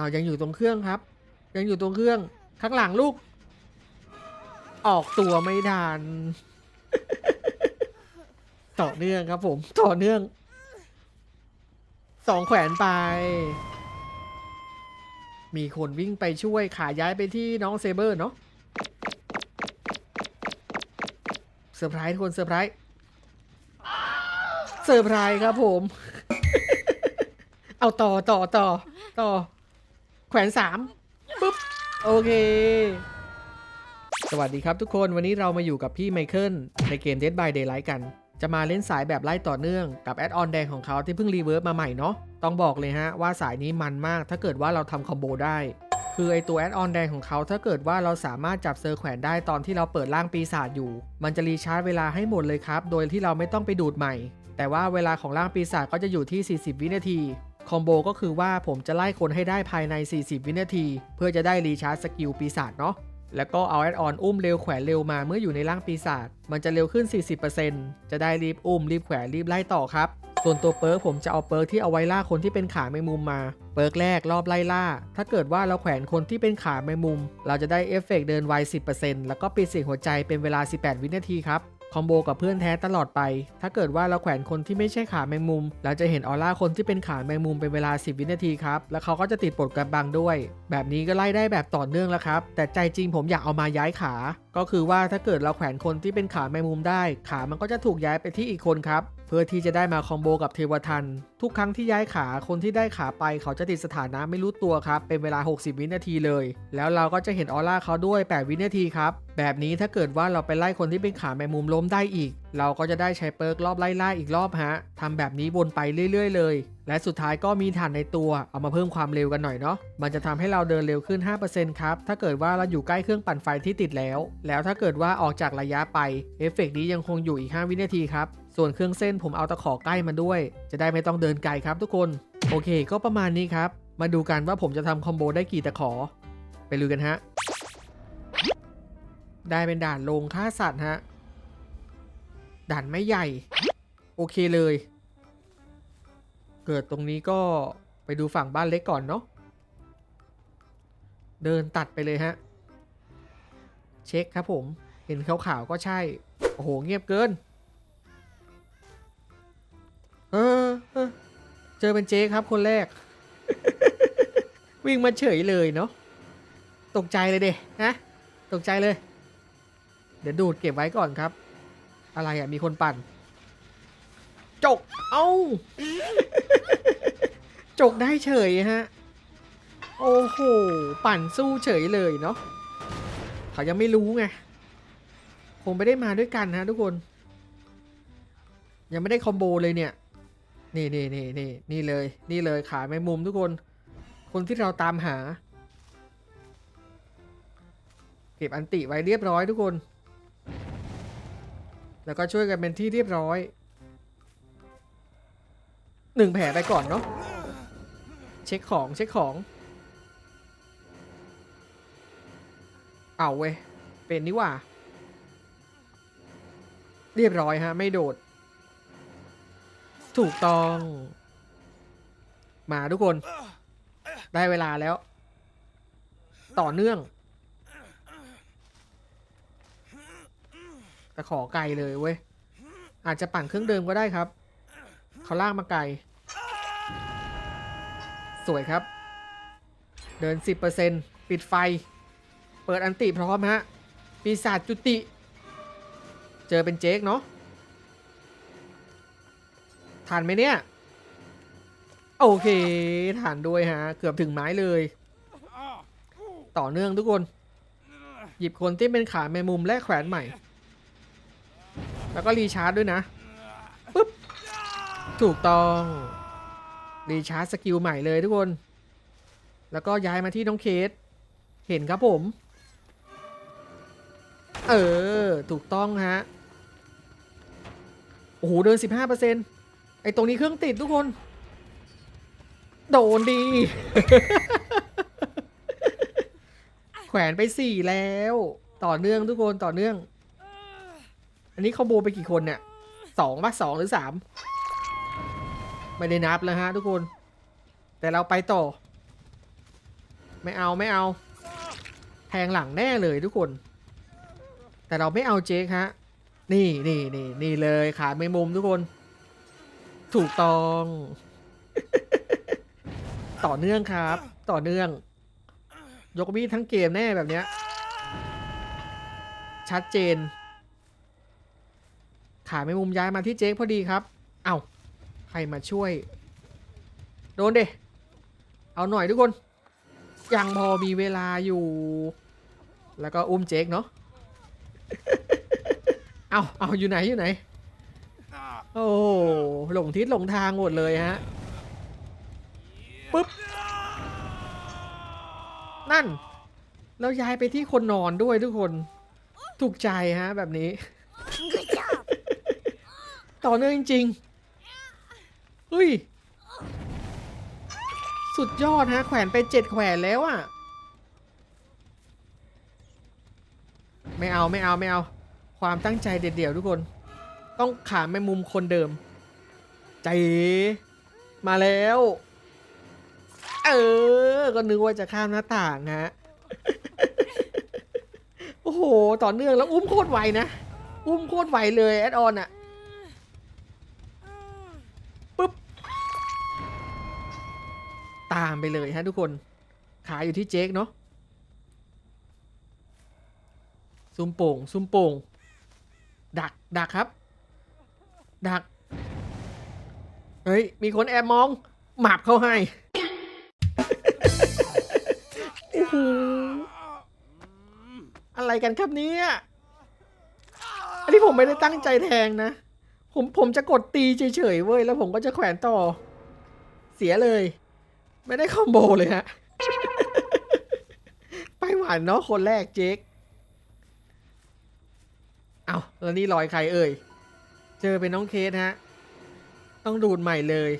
อ้าวยังอยู่ตรงเครื่องครับ ยังอยู่ตรงเครื่องข้างหลังลูก ออกตัวไม่ทันต่อเนื่องครับผมต่อเนื่องสองแขวนไป มีคนวิ่งไปช่วยขาย้ายไปที่น้องเซเบอร์เนาะเซอร์ไพรส์ทคนเซอร์ไพรส์เซอร์ไพรส์ครับผม เอาต่อต่อต่อต่อ แขวนสามปุ๊บ โอเค สวัสดีครับทุกคนวันนี้เรามาอยู่กับพี่ไมเคิลในเกม Dead by Daylight กัน จะมาเล่นสายแบบไล่ต่อเนื่องกับแอดออนแดงของเขาที่เพิ่งรีเวิร์สมาใหม่เนาะต้องบอกเลยฮะว่าสายนี้มันมากถ้าเกิดว่าเราทำคอมโบได้ คือไอตัวแอดออนแดงของเขาถ้าเกิดว่าเราสามารถจับเซอร์แขวนได้ตอนที่เราเปิดร่างปีศาจอยู่ มันจะรีชาร์จเวลาให้หมดเลยครับ โดยที่เราไม่ต้องไปดูดใหม่ แต่ว่าเวลาของร่างปีศาจก็จะอยู่ที่ 40 วินาที คอมโบก็คือว่าผมจะไล่คนให้ได้ภายใน 40 วินาที เพื่อจะได้รีชาร์จสกิลปีศาจเนาะแล้วก็เอาแอดออนอุ้มเร็วแขวนเร็วมาเมื่ออยู่ในร่างปีศาจมันจะเร็วขึ้น 40%จะได้รีบอุ้มรีบแขวนรีบไล่ต่อครับ ส่วนตัวเปิร์กผมจะเอาเปิร์กที่เอาไว้ล่าคนที่เป็นขาแมงมุมมา เปิร์กแรกรอบไล่ล่า ถ้าเกิดว่าเราแขวนคนที่เป็นขาแมงมุม เราจะได้เอฟเฟกต์เดินไว 10%แล้วก็ปิดเสียงหัวใจเป็นเวลา 18 วินาทีครับ คอมโบกับเพื่อนแท้ตลอดไป ถ้าเกิดว่าเราแขวนคนที่ไม่ใช่ขาแมงมุม เราจะเห็นออร่าคนที่เป็นขาแมงมุมเป็นเวลา 10 วินาทีครับ แล้วเขาก็จะติดปลดกำบังด้วย แบบนี้ก็ไล่ได้แบบต่อเนื่องแล้วครับ แต่ใจจริงผมอยากเอามาย้ายขา ก็คือว่าถ้าเกิดเราแขวนคนที่เป็นขาแมงมุมได้ ขามันก็จะถูกย้ายไปที่อีกคนครับ เพื่อที่จะได้มาคอมโบกับเทวทัน ทุกครั้งที่ย้ายขาคนที่ได้ขาไปเขาจะติดสถานะไม่รู้ตัวครับ เป็นเวลา 60 วินาทีเลย แล้วเราก็จะเห็นออร่าเขาด้วย 8 วินาทีครับ แบบนี้ถ้าเกิดว่าเราไปไล่คนที่เป็นขาแมงมุมล้มได้อีก เราก็จะได้ใช้เปิร์กรอบไล่ล่าอีกรอบฮะทำแบบนี้วนไปเรื่อย ๆ เลย และสุดท้ายก็มีฐานในตัวเอามาเพิ่มความเร็วกันหน่อยเนาะมันจะทำให้เราเดินเร็วขึ้น 5%ครับถ้าเกิดว่าเราอยู่ใกล้เครื่องปั่นไฟที่ติดแล้ว แล้วถ้าเกิดว่าออกจากระยะไปเอฟเฟกต์นี้ยังคงอยู่อีก 5 วินาทีครับ ส่วนเครื่องเส้นผมเอาตะขอใกล้มาด้วย จะได้ไม่ต้องเดินไกลครับทุกคน โอเค ก็ประมาณนี้ครับ มาดูกันว่าผมจะทำคอมโบได้กี่ตะขอ ไปลุยกันฮะ ได้เป็นด่านลงฆ่าสัตว์ฮะ ด่านไม่ใหญ่ โอเคเลย เกิดตรงนี้ก็ไปดูฝั่งบ้านเล็กก่อนเนาะ เดินตัดไปเลยฮะ เช็คครับผม เห็นขาวๆก็ใช่ โอ้โห เงียบเกิน เออเจอเป็นเจ๊ครับคนแรก วิ่งมาเฉยเลยเนาะตกใจเลยเด้ฮะตกใจเลย เดี๋ยวดูดเก็บไว้ก่อนครับ อะไรอะมีคนปั่น จก เอ้า จกได้เฉยฮะ โอ้โห ปั่นสู้เฉยเลยเนาะเขายังไม่รู้ไง คงไม่ได้มาด้วยกันฮะทุกคน ยังไม่ได้คอมโบเลยเนี่ย นี่นี่นี่นี่นี่เลย นี่เลยขาแมงมุมทุกคน คนที่เราตามหา เก็บอันติไว้เรียบร้อยทุกคน แล้วก็ช่วยกันเป็นที่เรียบร้อยหนึ่งแผลไปก่อนเนาะเช็คของเช็คของเอาเว้ยเป็นนี่ว่า เรียบร้อยฮะ ไม่โดด ถูกต้อง มาทุกคน ได้เวลาแล้ว ต่อเนื่อง แต่ขอไกลเลยเว้ย อาจจะปั่นเครื่องเดิมก็ได้ครับ เขาลากมาไกล สวยครับ เดิน 10%ปิดไฟ เปิดอันติพร้อมฮะ ปีศาจจุติ เจอเป็นเจ๊กเนาะ ทันไหมเนี่ย โอเคทันด้วยฮะ เกือบถึงไม้เลย ต่อเนื่องทุกคน หยิบคนที่เป็นขาแมมุมและแขวนใหม่ แล้วก็รีชาร์จด้วยนะปุ๊บถูกต้อง รีชาร์จสกิลใหม่เลยทุกคน แล้วก็ย้ายมาที่น้องเคส เห็นครับผม เออ ถูกต้องฮะโอ้โหเดิน 15% ไอ้ตรงนี้เครื่องติดทุกคน โดนดี แขวนไปสี่แล้ว ต่อเนื่องทุกคนต่อเนื่อง อันนี้คอมโบไปกี่คนเนี่ยสองป่ะสองหรือสามไม่ได้นับแล้วฮะทุกคน แต่เราไปต่อ ไม่เอาไม่เอา แทงหลังแน่เลยทุกคน แต่เราไม่เอาเจ๊กฮะ นี่นี่นี่นี่เลยขาดไม่มุมทุกคน ถูกต้อง ต่อเนื่องครับ ต่อเนื่อง ยกมีดทั้งเกมแน่แบบเนี้ย ชัดเจน ขาไม่มุมย้ายมาที่เจ๊กพอดีครับ เอา้าใครมาช่วย โดนเดเอาหน่อยทุกคน ยังพอมีเวลาอยู่ แล้วก็อุ้มเจ๊กเนาะ เอาเอาอยู่ไหนอยู่ไหน โอ้โหหลงทิศหลงทางหมดเลยฮะปึ๊บ นั่น แล้วย้ายไปที่คนนอนด้วยทุกคน ถูกใจฮะ แบบนี้ ต่อเนื่องจริงๆเฮ้ย สุดยอดฮะ แขวนไปเจ็ดแขวนแล้วอะไม่เอาไม่เอาไม่เอา ความตั้งใจเด็ดเดี่ยวทุกคน ต้องขาแม่มุมคนเดิม ใจมาแล้ว เออ ก็นึกว่าจะข้ามหน้าต่างฮะ โอ้โห ต่อเนื่องแล้วอุ้มโคตรไวนะ อุ้มโคตรไวเลยแอดออนอะปุ๊บ ตามไปเลยฮะทุกคน ขาอยู่ที่เจ๊กเนาะซุ่มโป่งซุ่มโป่งดักดักครับ ดัก เฮ้ย มีคนแอบมอง หมับเข้าให้โอ้โหอะไรกันครับเนี่ยอันนี้ผมไม่ได้ตั้งใจแทงนะ ผมผมจะกดตีเฉยๆเว้ย แล้วผมก็จะแขวนต่อ เสียเลย ไม่ได้คอมโบเลยฮะ ไปหวานเนาะคนแรกเจ๊กเอาแล้วนี่ลอยใครเอ่ย เจอเป็นน้องเคสฮะ ต้องดูดใหม่เลย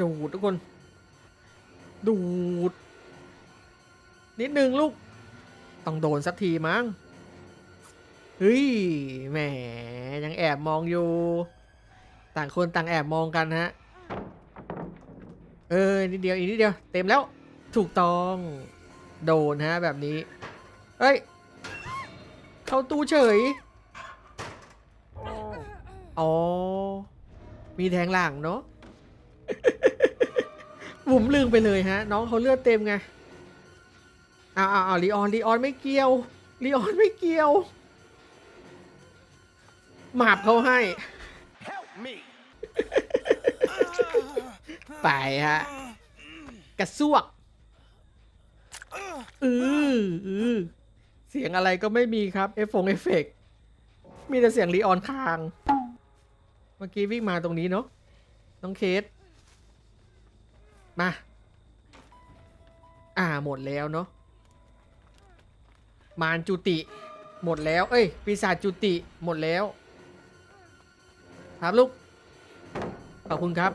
ดูดทุกคน ดูด นิดนึงลูก ต้องโดนสักทีมั้ง เฮ้ย แหม ยังแอบมองอยู่ ต่างคนต่างแอบมองกันฮะ เออ นิดเดียว อีกนิดเดียว เต็มแล้ว ถูกต้อง โดนฮะ แบบนี้เฮ้ย เข้าตู้เฉย อ๋อ มีแทงหลังเนาะ ผมลืมไปเลยฮะ น้องเขาเลือดเต็มไงอ้าวอ้าวอ้าวลีออนลีออนไม่เกี่ยวลีออนไม่เกี่ยว หมาบเขาให้ Help me! ไปฮะ กระซวก อืออือ เสียงอะไรก็ไม่มีครับ เอฟฟงเอฟเฟกต์มีแต่เสียงลีออนคาง เมื่อกี้วิ่งมาตรงนี้เนาะ น้องเคส มา อ่าหมดแล้วเนาะ มารจุติ หมดแล้ว เอ้ย ปีศาจจุติ หมดแล้ว ครับลูก ขอบคุณครับ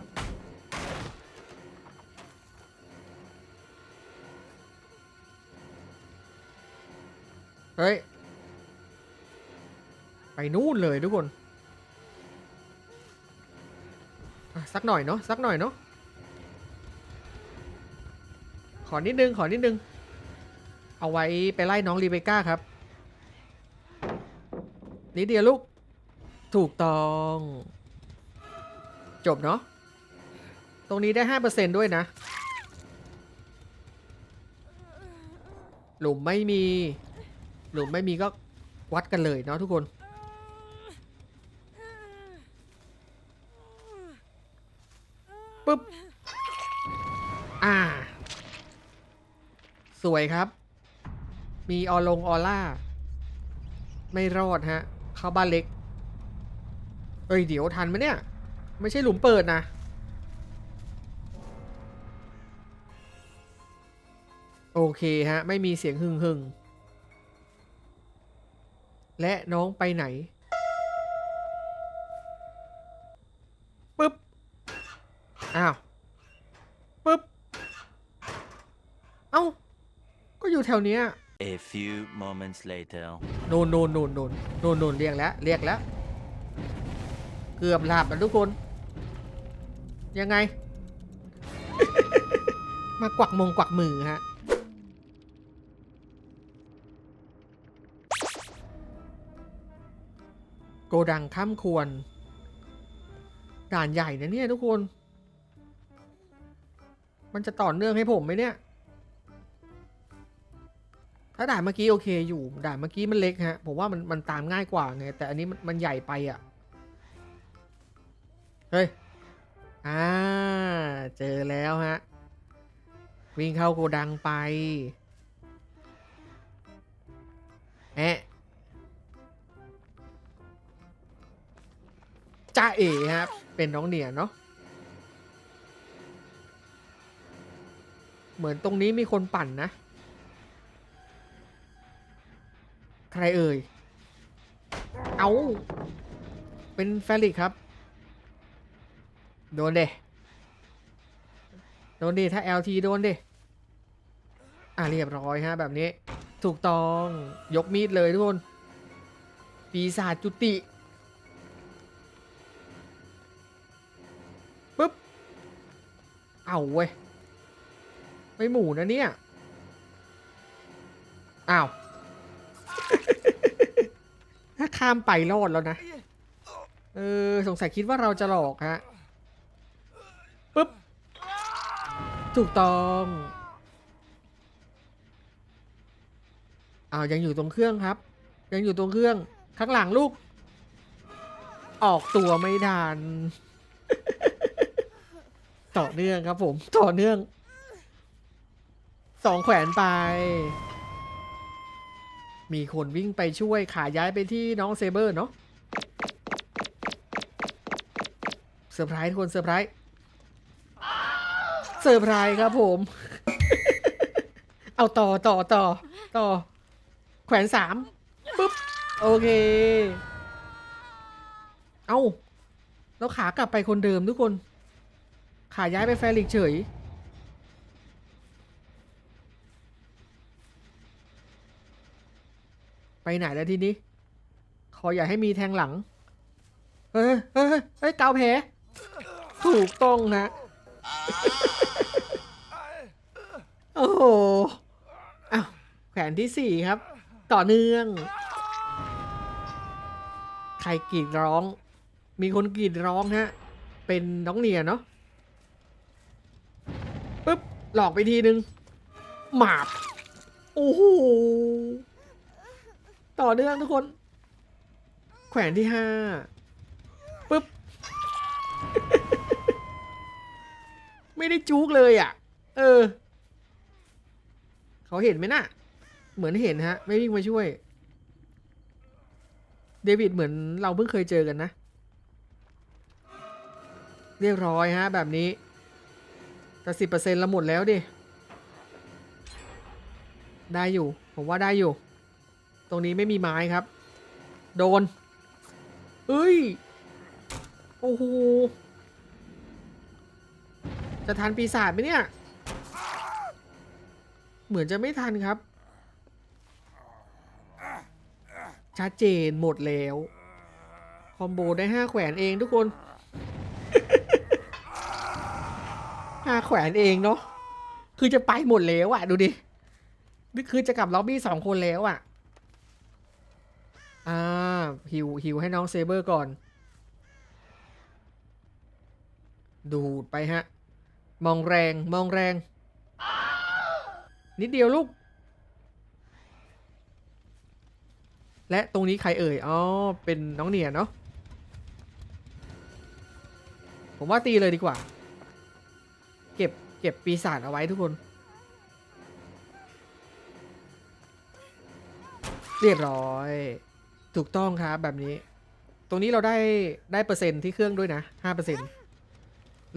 เฮ้ย ไปนู่นเลยทุกคน สักหน่อยเนาะสักหน่อยเนาะขอนิดนึง ขอนิดนึง เอาไว้ไปไล่น้องรีเบก้าครับ นิดเดียวลูก ถูกต้อง จบเนาะ ตรงนี้ได้ห้าเปอร์เซนด้วยนะ หลุมไม่มี หลุมไม่มีก็วัดกันเลยเนาะทุกคน ปึ๊บ อ่า สวยครับ มีออลงออล่า ไม่รอดฮะ เข้าบ้านเล็ก เอ้ย เดี๋ยวทันไหมเนี่ย ไม่ใช่หลุมเปิดนะโอเคฮะ ไม่มีเสียงหึ่งหึ่ง และน้องไปไหนปึ๊บ อ้าวปึ๊บ เอ้า ก็อยู่แถวเนี้ย A few moments later. โนนโนนโนนโนนโนนโนนเรียกแล้วเรียกแล้ว เกือบหลับแล้วทุกคน ยังไง มากวักมงกวักมือฮะ โกดังข้ามควร ด่านใหญ่นะเนี่ยทุกคน มันจะต่อเนื่องให้ผมไหมเนี่ย ถ้าด่านเมื่อกี้โอเคอยู่ ด่านเมื่อกี้มันเล็กฮะ ผมว่ามันมันตามง่ายกว่าไง แต่อันนี้มันมันใหญ่ไปอะ เฮ้ย อ่า เจอแล้วฮะ วิ่งเข้าโกดังไปแอะ จ้าเอ๋ครับเป็นน้องเหนียเนาะเหมือนตรงนี้มีคนปั่นนะ ใครเอ่ย เอาเป็นแฟลิกครับ โดนเดโดนดิถ้า LT โดนดิอะเรียบร้อยฮะแบบนี้ ถูกต้องยกมีดเลยทุกคน ปีศาจจุติ เอาเว้ย ไม่หมู่นะเนี่ย อ้าว ถ้าข้ามไปรอดแล้วนะ เออ สงสัยคิดว่าเราจะหลอกฮะ ปึ๊บ ถูกต้องอ้าวยังอยู่ตรงเครื่องครับ ยังอยู่ตรงเครื่อง ข้างหลังลูก ออกตัวไม่ทัน ต่อเนื่องครับ ผมต่อเนื่องสองแขวนไป มีคนวิ่งไปช่วยขาย้ายไปที่น้องเซเบอร์เนาะเซอร์ไพรส์ทุกคนเซอร์ไพรส์เซอร์ไพรส์ครับผม เอาต่อต่อต่อต่อ แขวนสามปุ๊บ โอเค เอาแล้วขากลับไปคนเดิมทุกคน ขาย้ายไปแฟลิกเฉย ไปไหนแล้วทีนี้ ขออย่าให้มีแทงหลัง เฮ้ยเฮ้ยเฮ้ยเฮ้ยเกาแผลถูกต้องนะโอ้โหอ้าวแขวนที่สี่ครับ ต่อเนื่อง ใครกรีดร้อง มีคนกรีดร้องฮะ เป็นน้องเนียเนาะ หลอกไปทีนึง หมาบ โอ้โห ต่อเนื่องทุกคน แขวนที่ห้าปึ๊บ ไม่ได้จุกเลยอะ เออ เขาเห็นไหมน่ะ เหมือนเห็นฮะ ไม่วิ่งมาช่วย เดวิดเหมือนเราเพิ่งเคยเจอกันนะ เรียบร้อยฮะ แบบนี้ แต่สิบเปอร์เซ็นต์ละหมดแล้วดิ ได้อยู่ ผมว่าได้อยู่ ตรงนี้ไม่มีไม้ครับ โดน เอ้ย โอ้โห จะทันปีศาจไหมเนี่ย เหมือนจะไม่ทันครับ ชัดเจนหมดแล้ว คอมโบได้ห้าแขวนเองทุกคน ห้าแขวนเองเนาะคือจะไปหมดแล้วอะดูดินี่คือจะกลับล็อบบี้สองคนแล้วอะอ่าฮิวฮิวให้น้องเซเบอร์ก่อน ดูดไปฮะ มองแรงมองแรง นิดเดียวลูก และตรงนี้ใครเอ่ยอ๋อเป็นน้องเนียเนาะผมว่าตีเลยดีกว่า เก็บปีศาจเอาไว้ทุกคน เรียบร้อย ถูกต้องครับแบบนี้ ตรงนี้เราได้ได้เปอร์เซ็นต์ที่เครื่องด้วยนะห้าเปอร์เซ็นต์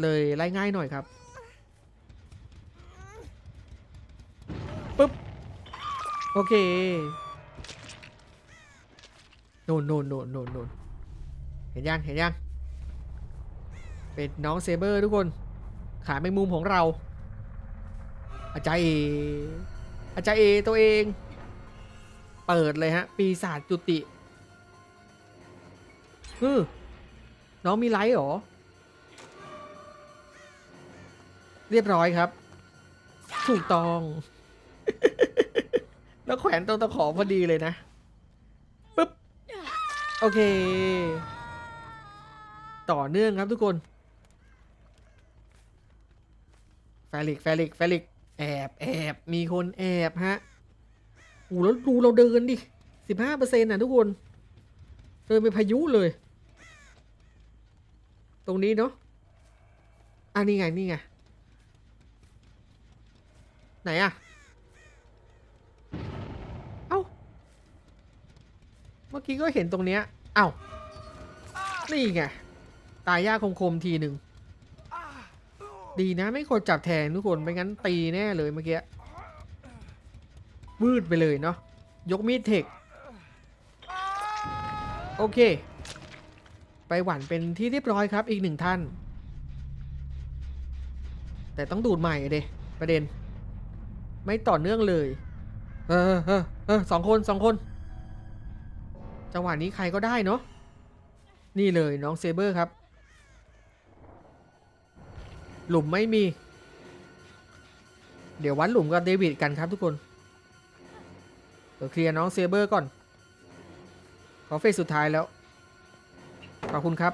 เลยไล่ง่ายหน่อยครับปึ๊บ โอเคโนนโน่นโน่นโน่นโน่นเห็นยังเห็นยัง เป็นน้องเซเบอร์ทุกคน ขาแมงมุมของเรา อาจารย์เออาจารย์เอตัวเอง เปิดเลยฮะ ปีศาจจุติฮึน้องมีไลท์หรอ เรียบร้อยครับ ถูกต้อง แล้วแขวนตรงตะขอพอดีเลยนะปึ๊บ โอเค ต่อเนื่องครับทุกคน แฟลิกแฟลิกแฟลิกแอบแอบมีคนแอบฮะโอ้แล้วดูเราเดินดิสิบห้าเปอร์เซ็นต์นะทุกคน เดินเป็นพายุเลย ตรงนี้เนาะอะนี่ไง นี่ไง ไหนอะเอ้า เมื่อกี้ก็เห็นตรงเนี้ย เอ้า นี่ไง ตายยากคมๆทีหนึ่ง ดีนะไม่ควรจับแทงทุกคนไม่งั้นตีแน่เลยเมื่อกี้วืดไปเลยเนาะยกมีดเทคโอเค ไปหวันเป็นที่เรียบร้อยครับอีกหนึ่งท่าน แต่ต้องดูดใหม่เดประเด็น ไม่ต่อเนื่องเลย เออเออเออสองคนสองคน จังหวะนี้ใครก็ได้เนาะนี่เลยน้องเซเบอร์ครับ หลุมไม่มี เดี๋ยววัดหลุมกับเดวิดกันครับทุกคนเดี๋ยวเคลียร์น้องเซเบอร์ก่อน ขอเฟสสุดท้ายแล้ว ขอบคุณครับ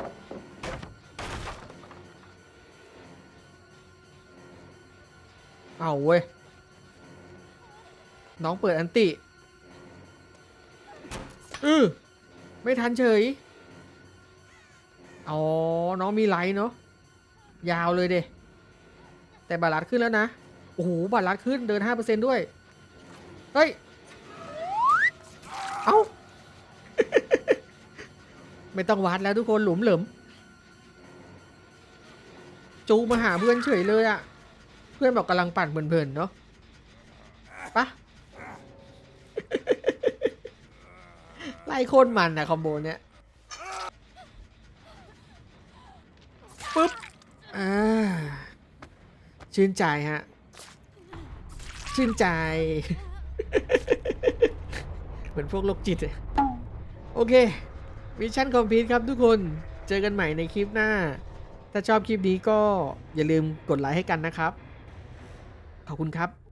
เอาเว้ย น้องเปิดอันติ อือไม่ทันเฉย อ๋อ น้องมีไลท์เนาะ ยาวเลยเด้ แต่บาลัดขึ้นแล้วนะ โอ้โห บาลัดขึ้นเดิน 5%ด้วย เฮ้ย เอ้า ไม่ต้องวัดแล้วทุกคนหลุมเหลิม จูมาหาเพื่อนเฉยเลยอะเพื่อนบอกกำลังปั่นเพลินๆเนาะปะไล่โคนมันนะคอมโบเนี้ยปึ๊บ อ่า ชื่นใจฮะ ชื่นใจ เหมือนพวกโรคจิตโอเคมิชชั่นคอมพลีทครับทุกคนเจอกันใหม่ในคลิปหน้า ถ้าชอบคลิปนี้ก็อย่าลืมกดไลค์ให้กันนะครับ ขอบคุณครับ